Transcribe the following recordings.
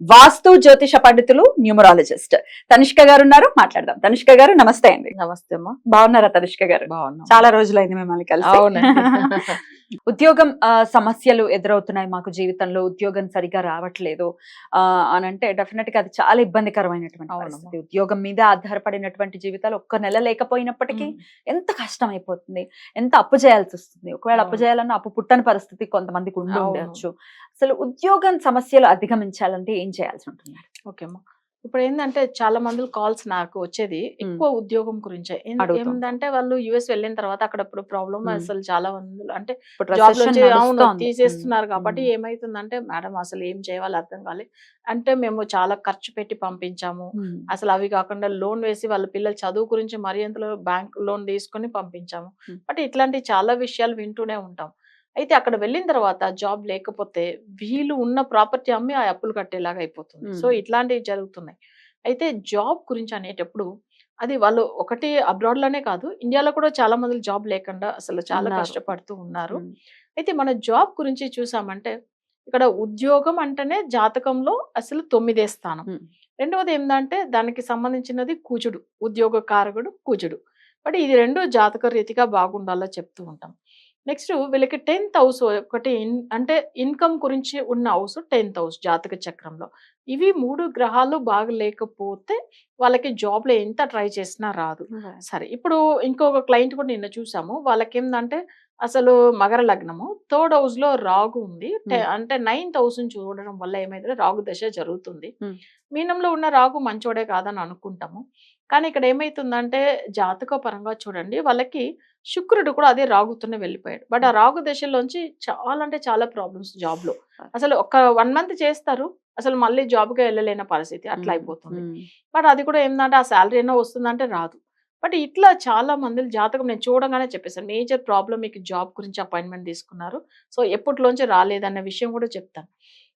వాస్తు జ్యోతిష పండితులు న్యూమరాలజిస్ట్. తనిష్క గారు ఉన్నారు మాట్లాడదాం. తనిష్క గారు నమస్తే అండి. నమస్తే అమ్మా. బాగున్నారా తనిష్క గారు? బాగున్నా. చాలా రోజులైంది మిమ్మల్ని కలిసి. ఉద్యోగం ఆ, సమస్యలు ఎదురవుతున్నాయి మాకు జీవితంలో. ఉద్యోగం సరిగా రావట్లేదు. ఆ, అని అంటే డెఫినెట్గా అది చాలా ఇబ్బందికరమైనటువంటి. పరిస్థితి. ఉద్యోగం మీద ఆధారపడినటువంటి జీవితాలు ఒక్క నెల లేకపోయినప్పటికీ ఎంత కష్టం అయిపోతుంది ఎంత అప్పు చేయాల్సి వస్తుంది. ఒకవేళ అప్పు. చేయాలన్నా అప్పు పుట్టని పరిస్థితి కొంతమందికి ఉండి అవును. అసలు ఉద్యోగం సమస్యలు అధిగమించాలంటే ఏం చేయాల్సి ఉంటుంది ఓకే అమ్మా. ఇప్పుడు ఏంటంటే చాలా మంది కాల్స్ నాకు వచ్చేది ఎక్కువ ఉద్యోగం గురించే. ఏంటంటే వాళ్ళు యుఎస్ వెళ్ళిన తర్వాత అక్కడ ఇప్పుడు ప్రాబ్లమ్. అసలు చాలా మంది అంటే అవును. తీసేస్తున్నారు కాబట్టి ఏమైతుందంటే మేడం అసలు ఏం చేయాలో అర్థం కాలే. అంటే మేము చాలా ఖర్చు పెట్టి పంపించాము. అసలు అవి కాకుండా లోన్ వేసి వాళ్ళ పిల్లల చదువు గురించి మరీ ఎంతలో బ్యాంక్ లోన్ తీసుకొని పంపించాము. బట్ ఇట్లాంటి చాలా విషయాలు వింటూనే ఉంటాం. అయితే అక్కడ వెళ్ళిన తర్వాత జాబ్ లేకపోతే వీళ్ళు ఉన్న ప్రాపర్టీ అమ్మి ఆ అప్పులు కట్టేలాగా అయిపోతుంది. సో ఇట్లాంటివి జరుగుతున్నాయి. అయితే జాబ్ గురించి అనేటప్పుడు అది వాళ్ళు ఒకటి అబ్రాడ్లోనే కాదు ఇండియాలో కూడా చాలా మంది జాబ్ లేకుండా అసలు చాలా. కష్టపడుతూ ఉన్నారు. అయితే మన జాబ్ గురించి చూసామంటే ఇక్కడ ఉద్యోగం అంటేనే జాతకంలో అసలు తొమ్మిదే స్థానం. రెండవది ఏంటంటే దానికి సంబంధించినది కుజుడు ఉద్యోగ కారకుడు కుజుడు. బట్ ఇది రెండు జాతక రీతిగా బాగుండాలో చెప్తూ ఉంటాం. నెక్స్ట్ వీళ్ళకి టెన్త్ హౌస్ ఒకటి ఇన్- అంటే ఇన్కమ్ గురించి ఉన్న హౌస్ టెన్త్ హౌస్ జాతక చక్రంలో. ఇవి మూడు గ్రహాలు బాగా లేకపోతే వాళ్ళకి జాబ్లో ఎంత ట్రై చేసినా రాదు. సరే ఇప్పుడు ఇంకొక క్లయింట్ కూడా నిన్న చూసాము. వాళ్ళకి ఏంటంటే అసలు మకర లగ్నము. థర్డ్ హౌస్లో రాగు ఉంది. అంటే నైన్త్ హౌస్ చూడడం వల్ల ఏమైందంటే రాగు దశ జరుగుతుంది. మీనంలో ఉన్న రాగు మంచోడే కాదని అనుకుంటాము. కానీ ఇక్కడ ఏమైతుందంటే జాతక పరంగా చూడండి వాళ్ళకి శుక్రుడు కూడా అదే రాగుతూనే వెళ్ళిపోయాడు. బట్ ఆ రాగు దశలోంచి చాలా అంటే చాలా ప్రాబ్లమ్స్ జాబ్లో అసలు ఒక వన్ మంత్ చేస్తారు. అసలు మళ్ళీ జాబ్కి వెళ్ళలేని పరిస్థితి అట్లా అయిపోతుంది. బట్ అది కూడా ఏంటంటే ఆ శాలరీ అయినా వస్తుందంటే రాదు. బట్ ఇట్లా చాలా మంది జాతకం నేను చూడగానే చెప్పేసాను మేజర్ ప్రాబ్లం మీకు జాబ్ గురించి అపాయింట్మెంట్ తీసుకున్నారు. సో ఎప్పటిలోంచి రాలేదన్న విషయం కూడా చెప్తాను.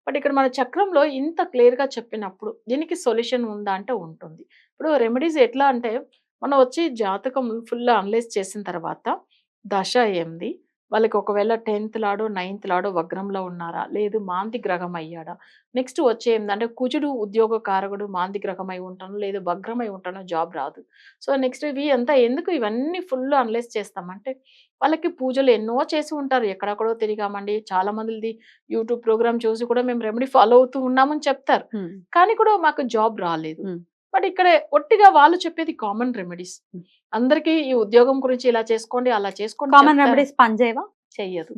బట్ ఇక్కడ మన చక్రంలో ఇంత క్లియర్గా చెప్పినప్పుడు దీనికి సొల్యూషన్ ఉందా అంటే ఉంటుంది. ఇప్పుడు రెమెడీస్ ఎట్లా అంటే మనం వచ్చి జాతకం ఫుల్ అనలైజ్ చేసిన తర్వాత దశ ఏంది? వాళ్ళకి ఒకవేళ టెన్త్ లాడో నైన్త్ లాడో వగ్రంలో ఉన్నారా? లేదు మాంతి గ్రహం అయ్యాడా? నెక్స్ట్ వచ్చే ఏంటంటే కుజుడు ఉద్యోగ కారకుడు మాంతి గ్రహం అయి ఉంటాను లేదు అయి ఉంటాను జాబ్ రాదు. సో నెక్స్ట్ ఇవి అంతా ఎందుకు ఇవన్నీ ఫుల్ అనలైజ్ చేస్తామంటే వాళ్ళకి పూజలు ఎన్నో చేసి ఉంటారు. ఎక్కడెక్కడో తిరిగామండి. చాలా మందిది యూట్యూబ్ ప్రోగ్రామ్ చూసి కూడా మేము రెమెడీ ఫాలో అవుతూ ఉన్నామని చెప్తారు. కానీ కూడా మాకు జాబ్ రాలేదు. బట్ ఇక్కడ ఒట్టిగా వాళ్ళు చెప్పేది కామన్ రెమెడీస్. అందరికీ ఈ ఉద్యోగం గురించి ఇలా చేసుకోండి అలా చేసుకోండి కామన్. రెమెడీస్ పనిచేయవా? చెయ్యదు.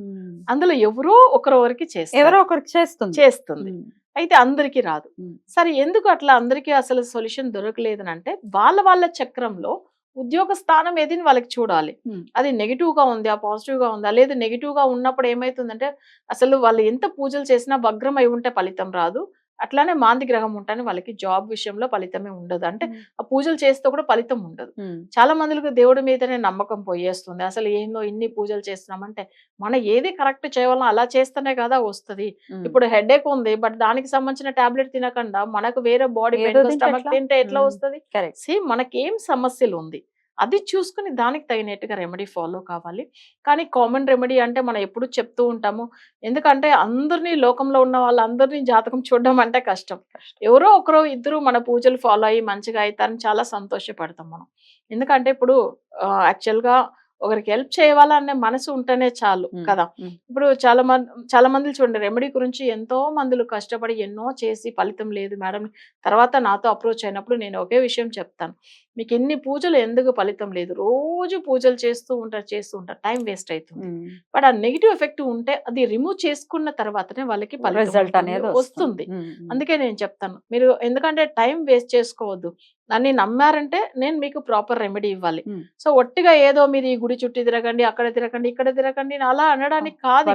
అందులో ఎవరో ఒకరి వరకు చేస్తారు. ఎవరో ఒకరికి చేస్తుంది. చేస్తుంది. అయితే అందరికీ రాదు. సరే ఎందుకు అట్లా అందరికీ అసలు సొల్యూషన్ దొరకలేదు అంటే వాళ్ళ వాళ్ళ చక్రంలో ఉద్యోగ స్థానం ఏదని వాళ్ళకి చూడాలి. అది నెగిటివ్గా ఉందా పాజిటివ్గా ఉందా లేదు నెగిటివ్గా ఉన్నప్పుడు ఏమైతుందంటే అసలు వాళ్ళు ఎంత పూజలు చేసినా భగ్రం అయి ఉంటే ఫలితం రాదు. అట్లానే మాంది గ్రహం ఉంటేనే వాళ్ళకి జాబ్ విషయంలో ఫలితమే ఉండదు అంటే ఆ పూజలు చేస్తే కూడా ఫలితం ఉండదు చాలా మందికి దేవుడి మీదనే నమ్మకం పోయేస్తుంది అసలు ఏందో ఇన్ని పూజలు చేస్తున్నామంటే మన ఏది కరెక్ట్ చేయాలో అలా చేస్తేనే కదా వస్తది. ఇప్పుడు హెడేక్ ఉంది బట్ దానికి సంబంధించిన టాబ్లెట్ తినకుండా మనకు వేరే బాడీ స్టమక్ ఎట్లా? తింటే ఎట్లా. వస్తది. సేమ్ మనకేం సమస్యలు ఉంది అది చూసుకుని దానికి తగినట్టుగా రెమెడీ ఫాలో కావాలి. కానీ కామన్ రెమెడీ అంటే మనం ఎప్పుడు చెప్తూ ఉంటాము. ఎందుకంటే అందరినీ లోకంలో ఉన్న వాళ్ళందరినీ జాతకం చూడడం అంటే కష్టం. ఎవరో ఒకరో ఇద్దరు మన పూజలు ఫాలో అయ్యి మంచిగా అవుతారని చాలా సంతోషపడతాం మనం. ఎందుకంటే ఇప్పుడు యాక్చువల్గా ఒకరికి హెల్ప్ చేయాలనే మనసు ఉంటేనే చాలు కదా. ఇప్పుడు చాలా మంది చాలా మంది చూడండి రెమెడీ గురించి ఎంతో మందులు కష్టపడి ఎన్నో చేసి ఫలితం లేదు మేడం. తర్వాత నాతో అప్రోచ్ అయినప్పుడు నేను ఒకే విషయం చెప్తాను. మీకు ఎన్ని పూజలు ఎందుకు ఫలితం లేదు. రోజు పూజలు చేస్తూ ఉంటారు చేస్తూ ఉంటారు. టైం వేస్ట్ అవుతుంది. బట్ ఆ నెగిటివ్ ఎఫెక్ట్ ఉంటే అది రిమూవ్ చేసుకున్న తర్వాతనే వాళ్ళకి రిజల్ట్ అనేది వస్తుంది. అందుకే నేను చెప్తాను. మీరు ఎందుకంటే టైం వేస్ట్ చేసుకోవద్దు. నన్ను నమ్మారంటే నేను మీకు ప్రాపర్ రెమెడీ ఇవ్వాలి. సో ఒట్టిగా ఏదో మీరు ఈ గుడి చుట్టూ తిరగండి అక్కడ తిరగండి ఇక్కడ తిరగండి అలా అనడానికి కాదు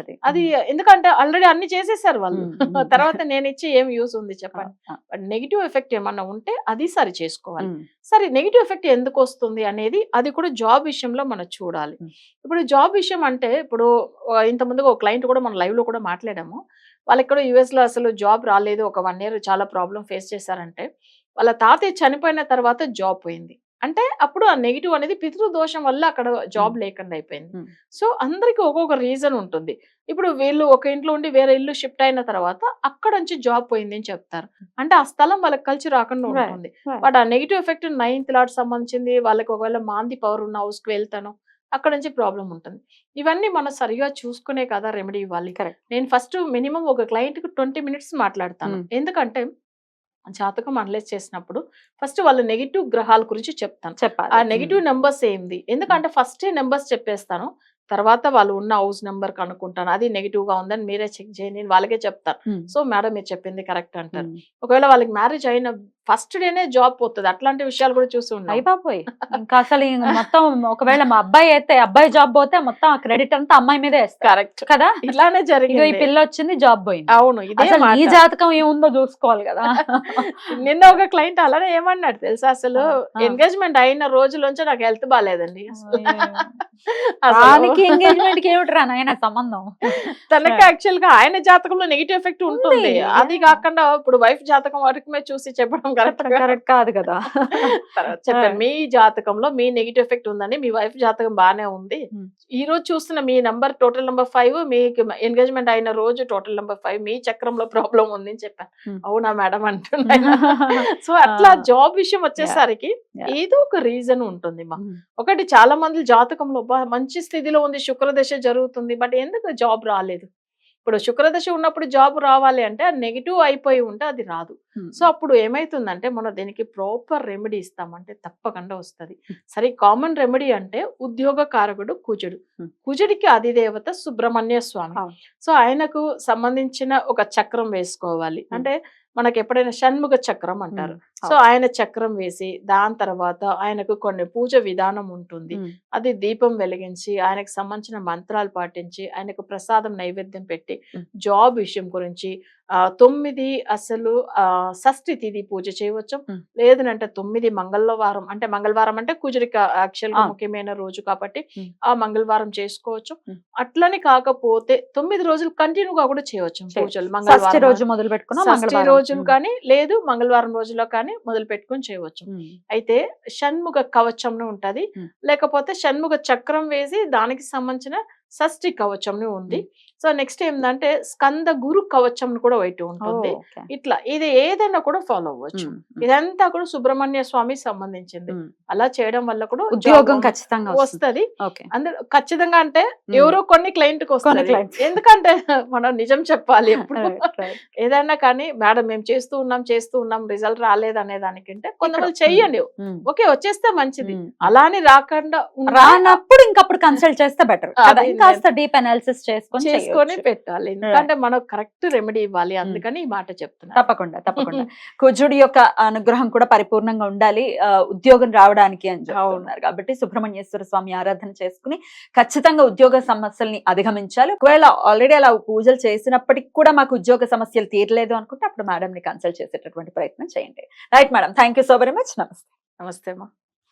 అది. అది ఎందుకంటే ఆల్రెడీ అన్ని చేసేసారు వాళ్ళు. తర్వాత నేను ఇచ్చి ఏం యూస్ ఉంది చెప్పండి. బట్ నెగిటివ్ ఎఫెక్ట్ ఏమన్నా ఉంటే అది సరి చేసుకోవాలి. సరే నెగిటివ్ ఎఫెక్ట్ ఎందుకు వస్తుంది అనేది అది కూడా జాబ్ విషయంలో మనం చూడాలి. ఇప్పుడు జాబ్ విషయం అంటే ఇప్పుడు ఆ, ఇంత ముందుగా ఒక క్లయింట్ కూడా మనం లైవ్లో కూడా మాట్లాడాము. వాళ్ళకి కూడా యుఎస్లో అసలు జాబ్ రాలేదు. ఒక వన్ ఇయర్ చాలా ప్రాబ్లం ఫేస్ చేశారంటే వాళ్ళ తాతయ్య చనిపోయిన తర్వాత జాబ్ పోయింది. అంటే అప్పుడు ఆ నెగిటివ్ అనేది పితృ దోషం వల్ల అక్కడ జాబ్ లేకుండా అయిపోయింది. సో అందరికి ఒక్కొక్క రీజన్ ఉంటుంది ఇప్పుడు వీళ్ళు ఒక ఇంట్లో ఉండి వేరే ఇల్లు షిఫ్ట్ అయిన తర్వాత అక్కడ నుంచి జాబ్ పోయింది అని చెప్తారు అంటే ఆ స్థలం వాళ్ళకి కలిసి రాకుండా. ఉంటుంది. బట్ ఆ నెగిటివ్ ఎఫెక్ట్ నైన్త్ లాట్ సంబంధించింది వాళ్ళకి ఒకవేళ మాంది పవర్ ఉన్న హౌస్కి వెళ్తాను అక్కడ నుంచి ప్రాబ్లం ఉంటుంది ఇవన్నీ మనం సరిగా చూసుకునే కదా రెమెడీ ఇవ్వాలి. నేను ఫస్ట్ మినిమం ఒక క్లయింట్కి ట్వంటీ మినిట్స్ మాట్లాడతాను. ఎందుకంటే జాతకం అనలైజ్ చేసినప్పుడు ఫస్ట్ వాళ్ళ నెగిటివ్ గ్రహాల గురించి చెప్తాను. చెప్పాలి. ఆ నెగిటివ్ నెంబర్స్ ఏంది? ఎందుకంటే ఫస్ట్ నెంబర్స్ చెప్పేస్తాను. తర్వాత వాళ్ళు ఉన్న హౌస్ నెంబర్ కనుక్కుంటాను. అది నెగిటివ్గా ఉందని మీరే చెక్ చేయండి. నేను వాళ్ళకే చెప్తాను. సో మేడం మీరు చెప్పింది కరెక్ట్ అంటారు. ఒకవేళ వాళ్ళకి మ్యారేజ్ అయిన ఫస్ట్ డేనే జాబ్ పోతుంది. అట్లాంటి విషయాలు కూడా చూసి అయ్య ఉన్నాం బాబోయ్! ఇంకా అసలు మొత్తం ఒకవేళ మా అబ్బాయి అయితే అబ్బాయి జాబ్ పోతే మొత్తం క్రెడిట్ అంతా అమ్మాయి మీదే కరెక్ట్. కదా? ఇలానే ఇగో ఈ జరిగింది పిల్ల వచ్చింది జాబ్ పోయింది. అవును ఇదే అసలు ఈ. జాతకం ఏముందో చూసుకోవాలి కదా? నిన్న ఒక క్లయింట్ అలానే ఏమన్నాడు తెలుసా? అసలు. ఎంగేజ్మెంట్ అయిన రోజులోంచి నాకు హెల్త్ బాగాలేదండి దానికి ఎంగేజ్మెంట్కి ఏమిట్రా నాయన సంబంధం? తనకి యాక్చువల్గా ఆయన జాతకంలో నెగిటివ్ ఎఫెక్ట్ ఉంటుంది. అది. కాకుండా ఇప్పుడు వైఫ్ జాతకం వరకు చూసి చెప్పడం కరెక్ట్ కరెక్ట్ కాదు కదా. చెప్పాను మీ జాతకంలో మీ నెగిటివ్ ఎఫెక్ట్ ఉందని మీ వైఫ్ జాతకం బానే ఉంది. ఈ రోజు చూస్తున్న మీ నంబర్ టోటల్ నెంబర్ ఫైవ్ మీకు ఎంగేజ్మెంట్ అయిన రోజు టోటల్ నెంబర్ ఫైవ్ మీ చక్రంలో ప్రాబ్లం ఉంది అని చెప్పాను. అవునా మేడం అంటున్నాను సో అట్లా. జాబ్ విషయం వచ్చేసరికి. ఏదో ఒక రీజన్ ఉంటుంది మా. ఒకటి చాలా మంది జాతకంలో "అబ్బా, మంచి స్థితిలో ఉంది శుక్రదశ జరుగుతుంది. బట్ ఎందుకు జాబ్ రాలేదు? ఇప్పుడు శుక్రదశ ఉన్నప్పుడు జాబ్ రావాలి అంటే నెగిటివ్ అయిపోయి ఉంటే అది రాదు. సో అప్పుడు ఏమైతుందంటే మనం దీనికి ప్రాపర్ రెమెడీ ఇస్తామంటే తప్పకుండా వస్తుంది. సరే కామన్ రెమెడీ అంటే ఉద్యోగ కారకుడు కుజుడు. కుజుడికి అధిదేవత సుబ్రహ్మణ్య స్వామి. సో ఆయనకు సంబంధించిన ఒక చక్రం వేసుకోవాలి. అంటే మనకి ఎప్పుడైనా షణ్ముఖ చక్రం అంటారు. సో ఆయన చక్రం వేసి దాని తర్వాత ఆయనకు కొన్ని పూజ విధానం ఉంటుంది. అది దీపం వెలిగించి ఆయనకు సంబంధించిన మంత్రాలు పాటించి ఆయనకు ప్రసాదం నైవేద్యం పెట్టి. జాబ్ విషయం గురించి తొమ్మిది అసలు ఆ షష్ఠి తిథి పూజ చేయవచ్చు. లేదనంటే తొమ్మిది మంగళవారం అంటే మంగళవారం అంటే కుజరిక యాక్చువల్గా. ముఖ్యమైన రోజు కాబట్టి. ఆ మంగళవారం చేసుకోవచ్చు. అట్లని కాకపోతే తొమ్మిది రోజులు కంటిన్యూగా కూడా చేయవచ్చు. పూజలు మంగళవారం రోజు మొదలు పెట్టుకున్నా మంగళవారం. రోజులు. కానీ లేదు మంగళవారం రోజుల్లో కానీ మొదలు పెట్టుకొని చేయవచ్చు. అయితే షణ్ముఖ కవచంను ఉంటది. లేకపోతే షణ్ముఖ చక్రం వేసి దానికి సంబంధించిన షష్ఠి కవచంను ఉంది. సో నెక్స్ట్ ఏంటంటే స్కంద గురు కవచం కూడా ఓ, ఉంటుంది. ఇట్లా ఇది ఏదైనా కూడా ఫాలో అవ్వచ్చు. ఇదంతా కూడా సుబ్రహ్మణ్య స్వామి సంబంధించింది. అలా చేయడం వల్ల కూడా ఉద్యోగం ఖచ్చితంగా వస్తుంది. అందరూ ఖచ్చితంగా అంటే. ఎవరో కొన్ని క్లయింట్కి. ఎందుకంటే మనం నిజం చెప్పాలి ఎప్పుడు. ఏదైనా కానీ మేడం మేము చేస్తూ ఉన్నాం చేస్తూ ఉన్నాం రిజల్ట్ రాలేదు అనే దానికంటే కొంతమంది చెయ్యండి. ఓకే వచ్చేస్తే మంచిది. ఉమ్. అలా అని రాకుండా రానప్పుడు ఇంకప్పుడు కన్సల్ట్ చేస్తే బెటర్ ఇంకాస్త డీప్ అనాలిసిస్ చేసుకొని చేసుకొని. పెట్టాలి. ఎందుకంటే మనం కరెక్ట్ రెమెడీ ఇవ్వాలి. అందుకని ఈ మాట చెప్తున్నా. తప్పకుండా తప్పకుండా. కుజుడి యొక్క అనుగ్రహం కూడా పరిపూర్ణంగా ఉండాలి ఉద్యోగం రావడానికి అని చెప్తున్నారు కాబట్టి సుబ్రహ్మణ్యేశ్వర స్వామి ఆరాధన చేసుకుని ఖచ్చితంగా ఉద్యోగ సమస్యల్ని అధిగమించాలి. ఒకవేళ ఆల్రెడీ అలా పూజలు చేసినప్పటికి కూడా మాకు ఉద్యోగ సమస్యలు తీరలేదు అనుకుంటే అప్పుడు మేడం ని కన్సల్ట్ చేసేటటువంటి ప్రయత్నం చేయండి. Right madam thank you so very much నమస్తే నమస్తే అమ్మా